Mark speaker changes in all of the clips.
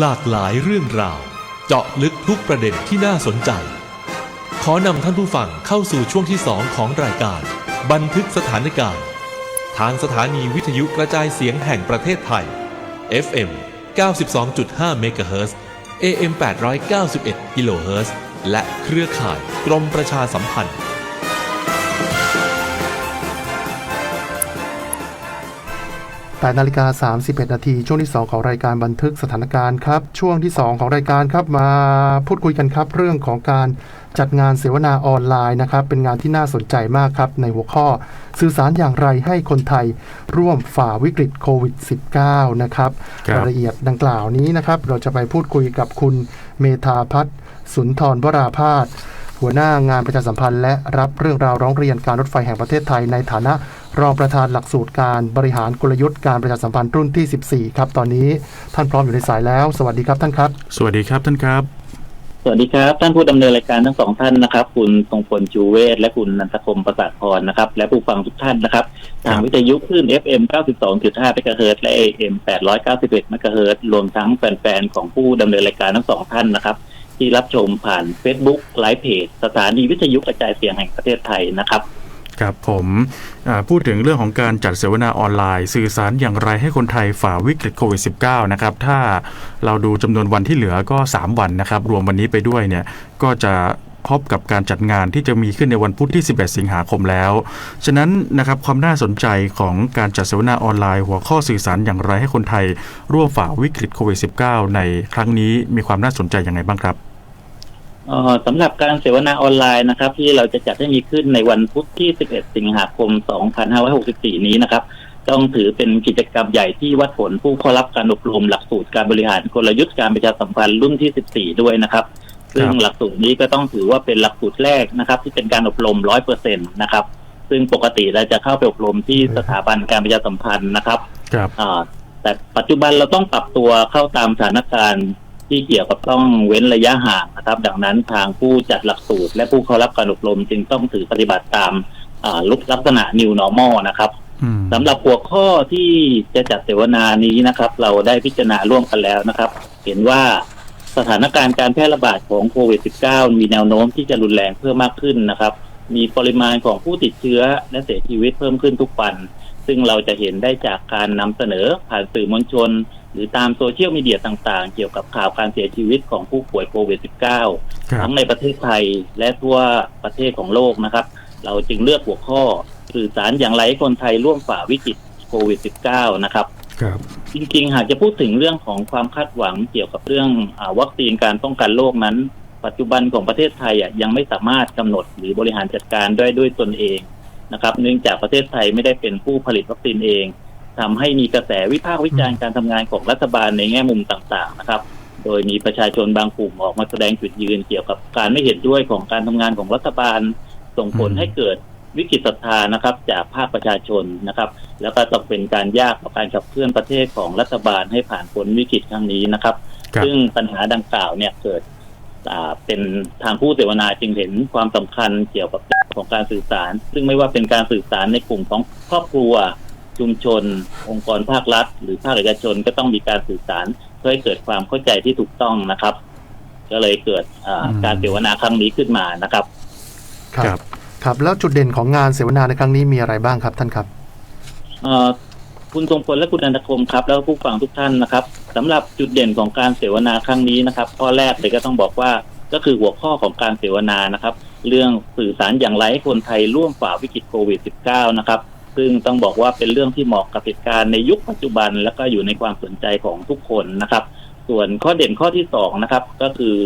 Speaker 1: หลากหลายเรื่องราว เจาะลึกทุกประเด็นที่น่าสนใจ ขอนำท่านผู้ฟังเข้าสู่ช่วงที่2ของรายการ บันทึกสถานการณ์ ทางสถานีวิทยุกระจายเสียงแห่งประเทศไทย FM 92.5เมกะเฮิรตซ์ AM 891กิโลเฮิรตซ์และเครือข่ายกรมประชาสัมพันธ์
Speaker 2: 8นาฬิกา31 นาทีช่วงที่ 2 ของรายการบันทึกสถานการณ์ครับ ช่วงที่ 2 ของรายการครับมาพูดคุยกันครับ เรื่องของการจัดงานเสวนาออนไลน์นะครับ เป็นงานที่น่าสนใจมากครับ ในหัวข้อสื่อสารอย่างไรให้คนไทยร่วมฝ่าวิกฤตโควิด -19 นะครับ
Speaker 3: ครับ
Speaker 2: รายละเอียดดังกล่าวนี้นะครับ เราจะไปพูดคุยกับคุณเมธาพัฒน์สุนทรวราพาสหัวหน้างานประชาสัมพันธ์ และรับเรื่องราวร้องเรียนการรถไฟแห่งประเทศไทยในฐานะ รองประธานหลักสูตรการบริหารกลยุทธ์การประชาสัมพันธ์รุ่นที่ 14 ครับ ตอนนี้ท่านพร้อมอยู่ในสายแล้ว สวัสดีครับท่านครับ
Speaker 3: สวัสดีครับท่านครับ
Speaker 4: สวัสดีครับ ท่านผู้ดำเนินรายการทั้งสองท่านนะครับ คุณทรงพลจูเวศและคุณนันทคมประสาทพรนะครับ และผู้ฟังทุกท่านนะครับ ทางวิทยุคลื่น FM 92.5เมกะเฮิรตซ์และ AM 891เมกะเฮิรตซ์รวมทั้งแฟนๆของผู้ดำเนินรายการทั้งสองท่านนะครับที่รับชมผ่าน Facebook ไลฟ์เพจสถานีวิทยุกระจายเสียงแห่งประเทศไทยนะครับ
Speaker 3: ครับผมพูดถึงเรื่องของการจัดเสวนาออนไลน์ สื่อสารอย่างไรให้คนไทยฝ่าวิกฤตโควิด -19 นะครับ ถ้าเราดูจำนวนวันที่เหลือก็ 3 วันนะครับ รวมวันนี้ไปด้วยเนี่ยก็จะพบกับการจัดงานที่จะมีขึ้นในวันพุธที่ 11 สิงหาคมแล้ว ฉะนั้นนะครับความน่าสนใจของการจัดเสวนาออนไลน์ หัวข้อสื่อสารอย่างไรให้คนไทยร่วมฝ่าวิกฤตโควิด -19 ในครั้งนี้มีความน่าสนใจอย่างไรบ้างครับ
Speaker 4: สำหรับการเสวนาออนไลน์นะครับ ที่เราจะจัดให้มีขึ้นในวันพุธที่ 11 สิงหาคม 2564 นี้นะครับ ต้องถือเป็นกิจกรรมใหญ่ที่วัดผลผู้เข้ารับการอบรมหลักสูตรการบริหารกลยุทธ์การประชาสัมพันธ์รุ่นที่ 14 ด้วยนะครับ ซึ่งหลักสูตรนี้ก็ต้องถือว่าเป็นหลักสูตรแรกนะครับ ที่เป็นการอบรม 100%นะครับ ซึ่งปกติเราจะเข้าไปอบรมที่สถาบันการประชาสัมพันธ์นะครับ
Speaker 3: ครับ
Speaker 4: อ่าแต่ปัจจุบันเราต้องปรับตัวเข้าตามสถานการณ์ ที่เกี่ยวกับต้องเว้นระยะห่างนะครับ ดังนั้นทางผู้จัดหลักสูตร และผู้เข้ารับการอบรมจึงต้องถือปฏิบัติตามอ่าลุกลักษณะ new normal นะครับ
Speaker 3: อืม
Speaker 4: สำหรับหัวข้อที่จะจัดเสวนานี้นะครับ เราได้พิจารณาร่วมกันแล้วนะครับ เห็นว่าสถานการณ์การแพร่ระบาดของโควิด -19 มีแนวโน้มที่จะรุนแรงเพิ่มมากขึ้นนะครับ มีปริมาณของผู้ติดเชื้อและเสียชีวิตเพิ่มขึ้นทุกวัน ซึ่งเราจะเห็นได้จากการนำเสนอผ่านสื่อมวลชน หรือตามโซเชียลมีเดียต่างๆ เกี่ยวกับข่าวการเสียชีวิตของผู้ป่วยโควิด -19
Speaker 3: ครับ
Speaker 4: ทั้งในประเทศไทยและทั่วประเทศของโลกนะครับ เราจึงเลือกหัวข้อสื่อสารอย่างไรให้คนไทยร่วมฝ่าวิกฤตโควิด -19 นะครับ
Speaker 3: ครับ
Speaker 4: จริงๆ หากจะพูดถึงเรื่องของความคาดหวังเกี่ยวกับเรื่องอาวัคซีนการป้องกันโรคนั้น ปัจจุบันของประเทศไทยอะยังไม่สามารถกำหนดหรือบริหารจัดการด้วยด้วยตนเอง นะครับ เนื่องจากประเทศไทยไม่ได้เป็นผู้ผลิตวัคซีนเองทำให้มีกระแสวิพากษ์วิจารณ์การทำงานของรัฐบาลในแง่มุมต่างๆนะครับ โดยมีประชาชนบางกลุ่มออกมาแสดงจุดยืนเกี่ยวกับการไม่เห็นด้วยของการทำงานของรัฐบาลส่งผล
Speaker 3: อืม
Speaker 4: ให้เกิดวิกฤตศรัทธานะครับ จากภาคประชาชนนะครับ แล้วก็ต้องเป็นการยากต่อการขับเคลื่อนประเทศของรัฐบาลให้ผ่านพ้นวิกฤตครั้งนี้นะครับ
Speaker 3: ครับ
Speaker 4: ซึ่งปัญหาดังกล่าวเนี่ยเกิดอ่าเป็นทางผู้เสวนาจึงเห็นความสำคัญเกี่ยวกับเรื่อง ของการสื่อสาร ซึ่งไม่ว่าเป็นการสื่อสารในกลุ่มของครอบครัว ชุมชน องค์กรภาครัฐ หรือภาคเอกชนก็ต้องมีการสื่อสารเพื่อให้เกิดความเข้าใจที่ถูกต้องนะครับ ก็เลยเกิดอ่า
Speaker 3: อืม
Speaker 4: การเสวนาครั้งนี้ขึ้นมานะครับ
Speaker 3: ครับ
Speaker 2: ครับแล้วจุดเด่นของงานเสวนาในครั้งนี้มีอะไรบ้างครับท่านครับ
Speaker 4: เอ่อคุณทรงพลและคุณอนันตคมครับ แล้วก็ผู้ฟังทุกท่านนะครับสำหรับจุดเด่นของการเสวนาครั้งนี้นะครับ ข้อแรกเลยก็ต้องบอกว่าก็คือหัวข้อของการเสวนานะครับ เรื่องสื่อสารอย่างไรให้คนไทยร่วมฝ่าวิกฤตโควิด -19 นะครับ ซึ่งต้องบอกว่าเป็นเรื่องที่เหมาะกับเหตุการณ์ในยุคปัจจุบัน และก็อยู่ในความสนใจของทุกคนนะครับ ส่วนข้อเด่นข้อที่สองนะครับ ก็คือ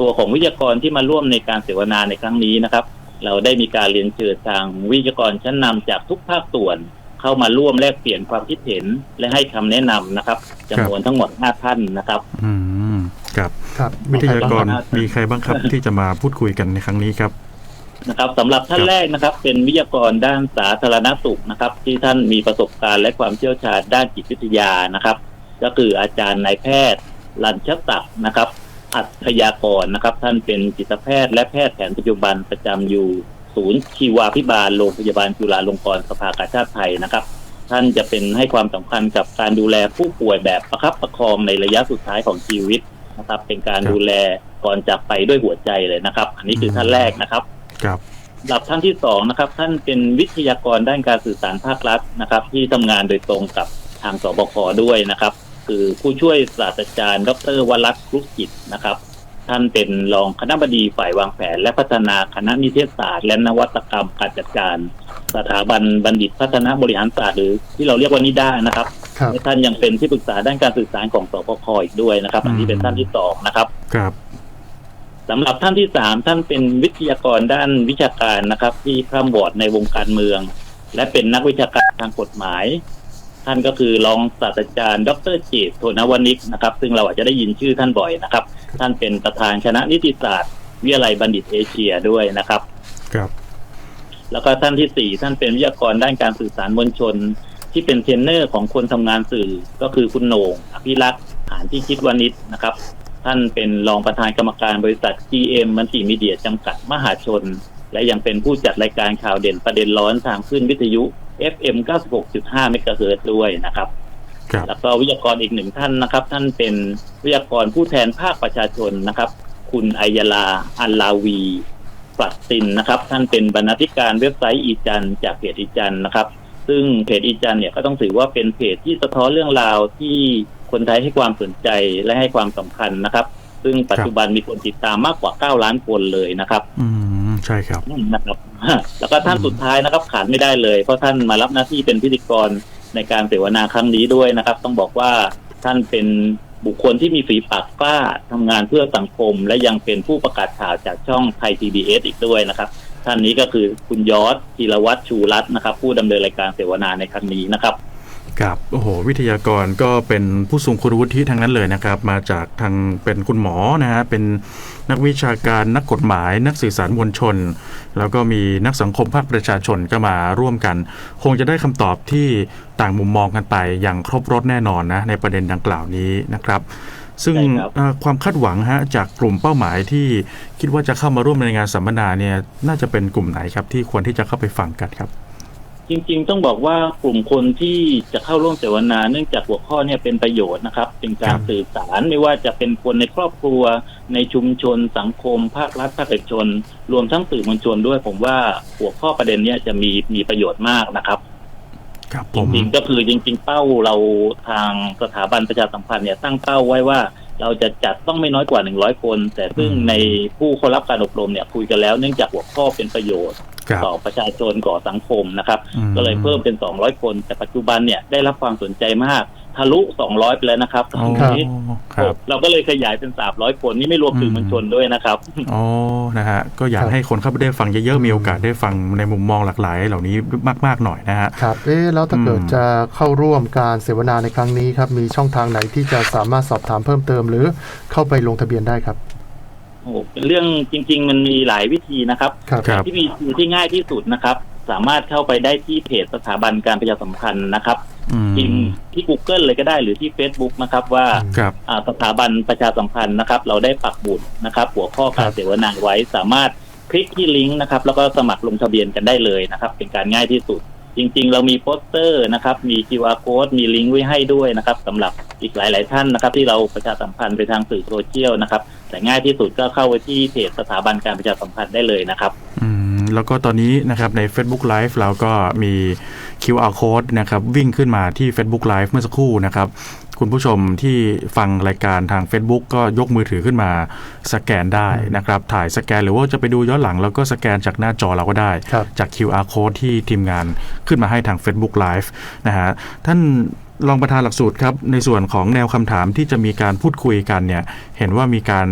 Speaker 4: ตัวของวิทยากรที่มาร่วมในการเสวนาในครั้งนี้นะครับ เราได้มีการเรียนเชิญทางวิทยากรชั้นนำจากทุกภาคส่วนเข้ามาร่วมแลกเปลี่ยนความคิดเห็นและให้คำแนะนำนะครับจำนวนทั้งหมด5ท่านนะครับ
Speaker 3: อื ครับ
Speaker 2: ครับ
Speaker 3: วิทยากร
Speaker 4: ครับ
Speaker 3: มีใครบ้างครับที่จะมาพูดคุยกันในครั้งนี้ครับ
Speaker 4: นะครับสำหรับท่าน
Speaker 3: ครับ
Speaker 4: แรกนะครับ เป็นวิทยากรด้านสาธารณสุขนะครับ ที่ท่านมีประสบการณ์และความเชี่ยวชาญด้านจิตวิทยานะครับ ก็คืออาจารย์นายแพทย์รัญชศักดิ์นะครับ อัธยากรนะครับ ท่านเป็นจิตแพทย์และแพทย์แผนปัจจุบันประจำอยู่ศูนย์ชีวาพิบาลโรงพยาบาลจุฬาลงกรณ์สภากาชาติไทยนะครับ ท่านจะเป็นให้ความสำคัญกับการดูแลผู้ป่วยแบบประคับประคองในระยะสุดท้ายของชีวิต นะครับ เป็นการ
Speaker 3: ครับ
Speaker 4: ดูแลก่อนจากไปด้วยหัวใจเลยนะครับ อันนี้คือท่านแรกนะครับ
Speaker 3: ครับ
Speaker 4: ลำดับท่านที่สองนะครับ ท่านเป็นวิทยากรด้านการสื่อสารภาครัฐนะครับ ที่ทำงานโดยตรงกับทางสบคด้วยนะครับ คือผู้ช่วยศาสตราจารย์ ดรวรัตน์ครุกิจนะครับ ท่านเป็นรองคณบดีฝ่ายวางแผน และพัฒนาคณะนิเทศศาสตร์และนวัตกรรมการจัดการ สถาบันบัณฑิตพัฒนาบริหารศาสตร์หรือที่เราเรียกว่านิด้านะครับ
Speaker 2: ครับ
Speaker 4: และท่านยังเป็นที่ปรึกษาด้านการสื่อสารของสบคอีกด้วยนะครับ อันนี้เป็นท่านที่สองนะครับ
Speaker 3: ครับ
Speaker 4: สำหรับท่านที่สามท่านเป็นวิทยากรด้านวิชาการนะครับ ที่คร่ำวอร์ดในวงการเมือง และเป็นนักวิชาการทางกฎหมาย ท่านก็คือรองศาสตราจารย์ ดรเจตโทนวนิกนะครับ ซึ่งเราอาจจะได้ยินชื่อท่านบ่อยนะครับ ท่านเป็นประธานคณะนิติศาสตร์ วิทยาลัยบัณฑิตเอเชียด้วยนะครับ
Speaker 3: ครับ
Speaker 4: แล้วก็ท่านที่สี่ท่านเป็นวิทยากรด้านการสื่อสารมวลชน ที่เป็นเทรนเนอร์ของคนทำงานสื่อก็คือคุณโหน่งอภิรักษ์หานที่คิดวานิชนะครับ ท่านเป็นรองประธานกรรมการบริษัท GM มันติมีเดียจำกัดมหาชน และยังเป็นผู้จัดรายการข่าวเด่นประเด็นร้อนทางขึ้นวิทยุ FM 96.5เมกะเฮิรตซ์ด้วยนะครับ
Speaker 3: ครับ
Speaker 4: แล้วก็วิทยากรอีกหนึ่งท่านนะครับ ท่านเป็นวิทยากรผู้แทนภาคประชาชนนะครับ คุณอัยลาอัลลาวีปรัดตินนะครับ ท่านเป็นบรรณาธิการเว็บไซต์อีจันจากเพจอีจันนะครับ ซึ่งเพจอีจันเนี่ยก็ต้องถือว่าเป็นเพจที่สะท้อนเรื่องราวที่คนไทยให้ความสนใจและให้ความสำคัญนะครับ ซึ่งปัจจุบันมีคนติดตามมากกว่า9ล้านคนเลยนะครับ
Speaker 3: อืมใช่ครับ
Speaker 4: นะครับ แล้วก็ท่านสุดท้ายนะครับขาดไม่ได้เลย เพราะท่านมารับหน้าที่เป็นพิธีกร ในการเสวนาครั้งนี้ด้วยนะครับ ต้องบอกว่าท่านเป็นบุคคลที่มีฝีปากกล้าทำงานเพื่อสังคม และยังเป็นผู้ประกาศข่าวจากช่องไทย PBS อีกด้วยนะครับ ท่านนี้ก็คือคุณยอดธีรวัตรชูรัตน์นะครับ ผู้ดำเนินรายการเสวนาในครั้งนี้นะครับ
Speaker 3: ครับโอ้โหวิทยากรก็เป็นผู้ทรงคุณวุฒิทั้งนั้นเลยนะครับ มาจากทางเป็นคุณหมอนะฮะเป็นนักวิชาการนักกฎหมาย นักสื่อสารมวลชน แล้วก็มีนักสังคมภาคประชาชนก็มาร่วมกัน คงจะได้คำตอบที่ต่างมุมมองกันไปอย่างครบรถแน่นอนนะในประเด็นดังกล่าวนี้นะครับ ซึ่ง
Speaker 4: ใช่ครับ
Speaker 3: เอ่อความคาดหวังฮะจากกลุ่มเป้าหมายที่คิดว่าจะเข้ามาร่วมในงานสัมมนาเนี่ยน่าจะเป็นกลุ่มไหนครับที่ควรที่จะเข้าไปฟังกันครับ
Speaker 4: จริงๆ ต้องบอกว่ากลุ่มคนที่จะเข้าร่วมเสวนา เนื่องจากหัวข้อเนี่ยเป็นประโยชน์นะครับเป็นการ
Speaker 3: ครับ
Speaker 4: สื่อสารไม่ว่าจะเป็นคนในครอบครัว ในชุมชน สังคม ภาครัฐภาคเอกชน รวมทั้งสื่อมวลชนด้วย ผมว่าหัวข้อประเด็นเนี้ยจะมีมีประโยชน์มากนะครับ
Speaker 3: ครับผ
Speaker 4: จ
Speaker 3: ม
Speaker 4: ริงๆก็คือจริง ๆ เป้าเราทางสถาบันประชาสัมพันธ์เนี่ยตั้งเป้าไว้ว่า เราจะจัดต้องไม่น้อยกว่า 100 คน แต่ซึ่ง
Speaker 3: อืม
Speaker 4: ในผู้เข้ารับการอบรมเนี่ยคุยกันแล้วเนื่องจากหัวข้อเป็นประโยชน์
Speaker 3: ครับ
Speaker 4: ต่อประชาชนก่อสังคมนะครับ
Speaker 3: อืม
Speaker 4: ก็เลยเพิ่มเป็น 200 คน แต่ปัจจุบันเนี่ยได้รับความสนใจมากทะลุ 200 ไปแล้วนะครับต
Speaker 3: อ๋
Speaker 4: อ
Speaker 3: อน
Speaker 4: นี้
Speaker 3: ครับ
Speaker 4: เราก็เลยขยายเป็น 300 คนนี่ไม่รวมสื่อมวลชนด้วยนะครับ
Speaker 3: อ๋อนะฮะก็อยาก
Speaker 2: ครับ
Speaker 3: ให้คนเข้าไปได้ฟังเยอะๆมีโอกาสได้ฟังในมุมมองหลากหลาย เหล่านี้มากๆหน่อยนะฮะ
Speaker 2: ครับเอ๊ะแล้วถ้า
Speaker 3: อืม
Speaker 2: เกิดจะเข้าร่วมการเสวนาในครั้งนี้ครับมีช่องทางไหนที่จะสามารถสอบถามเพิ่มเติม หรือเข้าไปลงทะเบียนได้ครับ
Speaker 4: โอ้โหเป็นเรื่องจริง ๆ มันมีหลายวิธีนะครับ
Speaker 2: ครับ
Speaker 3: ครับ
Speaker 4: ที่มีที่ง่ายที่สุดนะครับ สามารถเข้าไปได้ที่เพจสถาบันการประชาสัมพันธ์นะครับ
Speaker 3: อืม
Speaker 4: พิมพ์ที่ Google เลยก็ได้หรือที่ Facebook นะครับ ว่า
Speaker 3: ครับ
Speaker 4: อ่าสถาบันประชาสัมพันธ์นะครับ เราได้ปักบุตรนะครับ หัวข้อการเสวนาไว้สามารถคลิกที่ลิงก์นะครับ แล้วก็สมัครลงทะเบียนกันได้เลยนะครับ เป็นการง่ายที่สุด จริง ๆ เรามีโปสเตอร์นะครับ มี QR code มีลิงก์ไว้ให้ด้วยนะครับสำหรับอีกหลาย ๆ ท่านนะครับ ที่เราประชาสัมพันธ์ไปทางสื่อโซเชียลนะครับ แต่ง่ายที่สุดก็เข้าไปที่เพจสถาบันการประชาสัมพันธ์ได้เลยนะครับ
Speaker 3: อืมแล้วก็ตอนนี้นะครับใน Facebook Live เราก็มี QR code นะครับวิ่งขึ้นมาที่ Facebook Live เมื่อสักครู่นะครับคุณผู้ชมที่ฟังรายการทาง Facebook ก็ยกมือถือขึ้นมาสแกนได้นะครับ ถ่ายสแกนหรือว่าจะไปดูย้อนหลัง แล้วก็สแกนจากหน้าจอเราก็ได้
Speaker 2: ครับ
Speaker 3: จาก QR code ที่ทีมงานขึ้นมาให้ทาง Facebook Live นะฮะท่าน รองประธานหลักสูตรครับ ในส่วนของแนวคำถามที่จะมีการพูดคุยกันเนี่ย เห็นว่ามีการ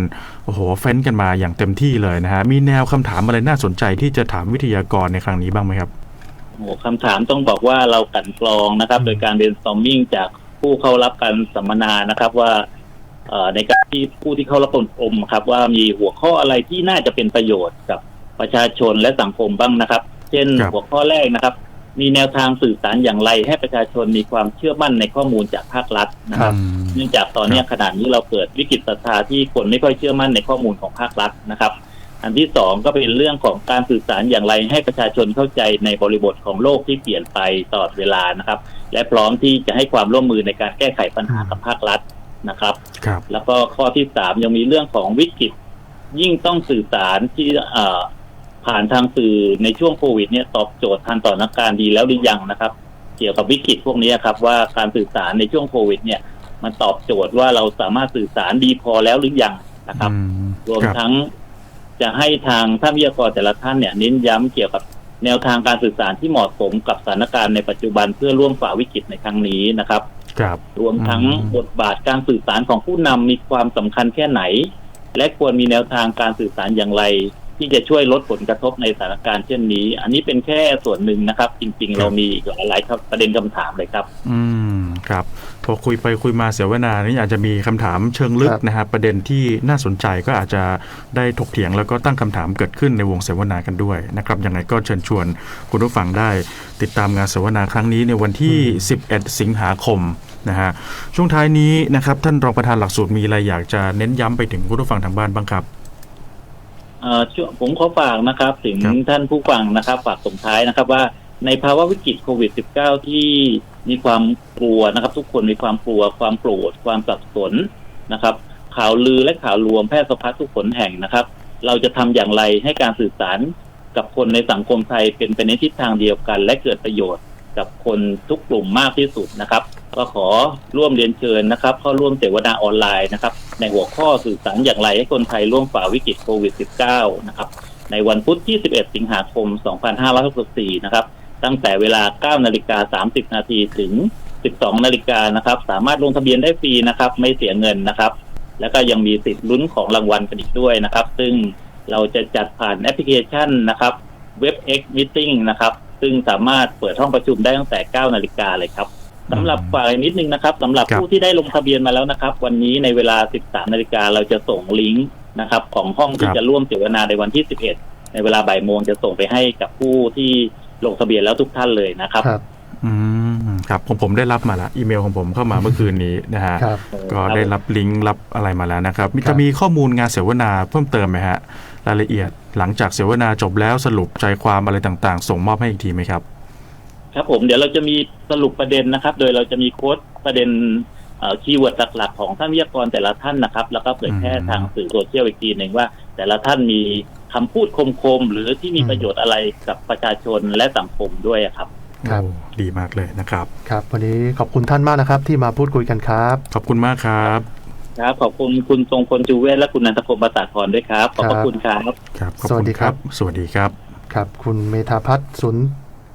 Speaker 3: โอ้โหเฟ้นกันมาอย่างเต็มที่เลยนะฮะ มีแนวคำถามอะไรน่าสนใจที่จะถามวิทยากรในครั้งนี้บ้างไหมครับ
Speaker 4: โอ้โหคำถามต้องบอกว่าเรากลันกรองนะครับ โดยการเรียน storming จากผู้เข้ารับการสัมมนานะครับว่าเอ่อในการที่ผู้ที่เข้ารับอบรมครับ ว่ามีหัวข้ออะไรที่น่าจะเป็นประโยชน์กับประชาชนและสังคมบ้างนะครับ เช่น
Speaker 3: ครับ
Speaker 4: หัวข้อแรกนะครับ มีแนวทางสื่อสารอย่างไร ให้ประชาชนมีความเชื่อมั่นในข้อมูลจากภาครัฐนะครับ
Speaker 3: อืม
Speaker 4: เนื่องจากตอนเนี้ยขนาดนี้เราเกิดวิกฤตศรัทธาที่คนไม่ค่อยเชื่อมั่นในข้อมูลของภาครัฐนะครับ อันที่สองก็เป็นเรื่องของการสื่อสารอย่างไร ให้ประชาชนเข้าใจในบริบทของโลกที่เปลี่ยนไปตลอดเวลานะครับ และพร้อมที่จะให้ความร่วมมือในการแก้ไขปัญหากับภาครัฐนะครับ
Speaker 3: ครับ
Speaker 4: แล้วก็ข้อที่สามยังมีเรื่องของวิกฤตยิ่งต้องสื่อสารที่เอ่อ ผ่านทางสื่อในช่วงโควิดเนี่ยตอบโจทย์ทันต่อสถานการณ์ดีแล้วหรือยังนะครับ เกี่ยวกับวิกฤตพวกนี้ครับว่าการสื่อสารในช่วงโควิด เนี่ย มันตอบโจทย์ว่าเราสามารถสื่อสารดีพอแล้วหรือยังนะครับ
Speaker 3: อืม
Speaker 4: รวม
Speaker 3: ครับ
Speaker 4: ทั้งจะให้ทางท่านวิทยากรแต่ละท่านเนี่ยเน้นย้ำเกี่ยวกับแนวทางการสื่อสารที่เหมาะสมกับสถานการณ์ในปัจจุบันเพื่อร่วมฝ่าวิกฤตในครั้งนี้นะครับ
Speaker 3: ครับ
Speaker 4: รวมทั้ง
Speaker 3: อืม
Speaker 4: บทบาทการสื่อสารของผู้นำมีความสำคัญแค่ไหน และควรมีแนวทางการสื่อสารอย่างไร ที่จะช่วยลดผลกระทบในสถานการณ์เช่นนี้ อันนี้เป็นแค่ส่วนหนึ่งนะครับ จริง ๆ เรามีอีกหลายๆครับประเด็นคำถามเลยครับ
Speaker 3: อืมครับพอคุยไปคุยมาเสวนานี่อาจจะมีคำถามเชิงลึก
Speaker 2: ครับ
Speaker 3: นะครับประเด็นที่น่าสนใจก็อาจจะได้ถกเถียงแล้วก็ตั้งคำถามเกิดขึ้นในวงเสวนากันด้วยนะครับยังไงก็เชิญชวนคุณผู้ฟังได้ ติดตามงานเสวนาครั้งนี้ในวันที่ 11 สิงหาคมนะฮะช่วงท้ายนี้นะครับท่านรองประธานหลักสูตรมีอะไรอยากจะเน้นย้ำไปถึงคุณผู้ฟังทางบ้านบ้างครับ
Speaker 4: เอ่อช่วง ผมขอฝากนะครับ ถึง
Speaker 3: ครับ
Speaker 4: ท่านผู้ฟังนะครับ ฝากส่งท้ายนะครับว่าในภาวะวิกฤตโควิด -19 ที่มีความกลัวนะครับ ทุกคนมีความกลัว ความโกรธความสับสนนะครับ ข่าวลือและข่าวลวงแพร่สะพัดทุกขนแห่งนะครับ เราจะทำอย่างไรให้การสื่อสารกับคนในสังคมไทยเป็นไปในทิศทางเดียวกัน และเกิดประโยชน์กับคนทุกกลุ่มมากที่สุดนะครับ ก็ขอร่วมเรียนเชิญนะครับเข้าร่วมเสวนาออนไลน์นะครับ ในหัวข้อสื่อสารอย่างไรให้คนไทยร่วมฝ่าวิกฤตโควิด -19 นะครับ ในวันพุธที่ 11 สิงหาคม 2564 นะครับ ตั้งแต่เวลา 9 นาฬิกา 30 นาทีถึง 12 นาฬิกานะครับ สามารถลงทะเบียนได้ฟรีนะครับ ไม่เสียเงินนะครับ แล้วก็ยังมีสิทธิ์ลุ้นของรางวัลกันอีกด้วยนะครับ ซึ่งเราจะจัดผ่านแอปพลิเคชันนะครับ WebX Meeting นะครับ ซึ่งสามารถเปิดห้องประชุมได้ตั้งแต่ 9 นาฬิกาเลยครับ สำหรับฝ่ายนิดนึงนะครับสำหรับ
Speaker 3: ครับ
Speaker 4: ผู้ที่ได้ลงทะเบียนมาแล้วนะครับ วันนี้ในเวลา 13นาฬิกาเราจะส่งลิงก์นะครับ ของห้องที่
Speaker 3: ครับ
Speaker 4: จะร่วมเสวนาในวันที่ 11 ในเวลาบ่ายโมงจะส่งไปให้กับผู้ที่ลงทะเบียนแล้วทุกท่านเลยนะครับ
Speaker 2: ครับ
Speaker 3: อืมครับผมผมได้รับมาแล้วอีเมลของผมเข้ามาเมื่อคืนนี้นะฮะ
Speaker 2: ครับ
Speaker 3: ก็ได้รับลิงก์รับอะไรมาแล้วนะครับมี
Speaker 2: ครับ
Speaker 3: จะมีข้อมูลงานเสวนาเพิ่มเติมไหมฮะรายละเอียดหลังจากเสวนาจบแล้วสรุปใจความอะไรต่างๆ ส่งมอบให้อีกทีไหมครับ
Speaker 4: ครับผมเดี๋ยวเราจะมีสรุปประเด็นนะครับ โดยเราจะมีโค้ดประเด็นคีย์เวิร์ดหลักๆของท่านวิทยากรแต่ละท่านนะครับ แล้วก็เผยแพร่
Speaker 3: อืม
Speaker 4: ทางสื่อโซเชียลอีกทีหนึ่งว่า แต่ละท่านมีคำพูดคมๆหรือที่มี
Speaker 2: อืม
Speaker 4: ประโยชน์อะไรกับประชาชนและสังคมด้วยอะครับ
Speaker 2: ครับ
Speaker 3: โอ้ดีมากเลยนะครับ
Speaker 2: ครับ วันนี้ขอบคุณท่านมากนะครับ ที่มาพูดคุยกันครับ
Speaker 3: ขอบคุณมากครับ
Speaker 4: ครับขอบคุณคุณทรงพลจูเวศและคุณนันทพงศ์ประสาทพรด้วยครับ ขอบพระคุณครับ
Speaker 3: ครับขอบ
Speaker 2: สวั
Speaker 3: คุ
Speaker 2: ส
Speaker 3: ณ
Speaker 2: ดีครับ
Speaker 3: สวัสดีครับ
Speaker 2: ครับ คุณเมธาพัฒน์สุน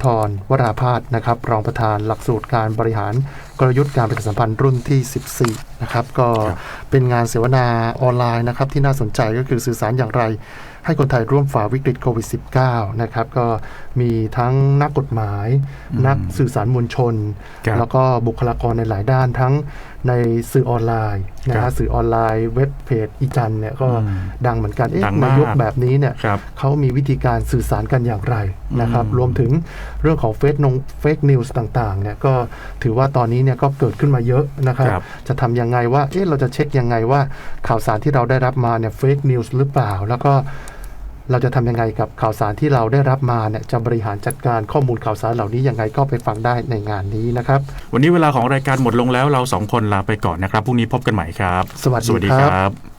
Speaker 2: ทรวราพาสนะครับ รองประธานหลักสูตรการบริหารกลยุทธ์การประชาสัมพันธ์รุ่นที่ 14 นะครับ ก็
Speaker 3: ครับ
Speaker 2: เป็นงานเสวนาออนไลน์นะครับ ที่น่าสนใจก็คือสื่อสารอย่างไร ให้คนไทยร่วมฝ่าวิกฤตโควิด -19 นะครับก็มีทั้งนักกฎหมาย
Speaker 3: อืม
Speaker 2: นักสื่อสารมวลชน
Speaker 3: ครับ
Speaker 2: แล้วก็บุคลากรในหลายด้านทั้งในสื่อออนไลน์นะ
Speaker 3: ครั
Speaker 2: ฮะ
Speaker 3: บ
Speaker 2: สื่อออนไลน์เว็บเพจอีจันเนี่ยก็
Speaker 3: อืม
Speaker 2: ดังเหมือนกันเอ๊ะ
Speaker 3: ดัง
Speaker 2: ใน
Speaker 3: มาก
Speaker 2: ยุคแบบนี้เนี่ย
Speaker 3: ครับ
Speaker 2: เขามีวิธีการสื่อสารกันอย่างไรนะครับ
Speaker 3: อืม
Speaker 2: รวมถึงเรื่องของเฟซนงเฟกนิวส์ต่างๆเนี่ยก็ถือว่าตอนนี้เนี่ยก็เกิดขึ้นมาเยอะนะครับ
Speaker 3: ครับ
Speaker 2: จะทำยังไงว่าเอ๊ะเราจะเช็คยังไงว่าข่าวสารที่เราได้รับมาเนี่ยเฟกนิวส์หรือเปล่า แล้วก็ เราจะทำยังไงกับข่าวสารที่เราได้รับมาเนี่ยจะบริหารจัดการข้อมูลข่าวสารเหล่านี้ยังไงก็ไปฟังได้ในงานนี้นะครับ
Speaker 3: วันนี้เวลาของรายการหมดลงแล้วเราสองคนลาไปก่อนนะครับพรุ่งนี้พบกันใหม่ครับ
Speaker 2: สวัสดี
Speaker 3: สวัสดี
Speaker 2: ค
Speaker 3: ค
Speaker 2: รั
Speaker 3: รับ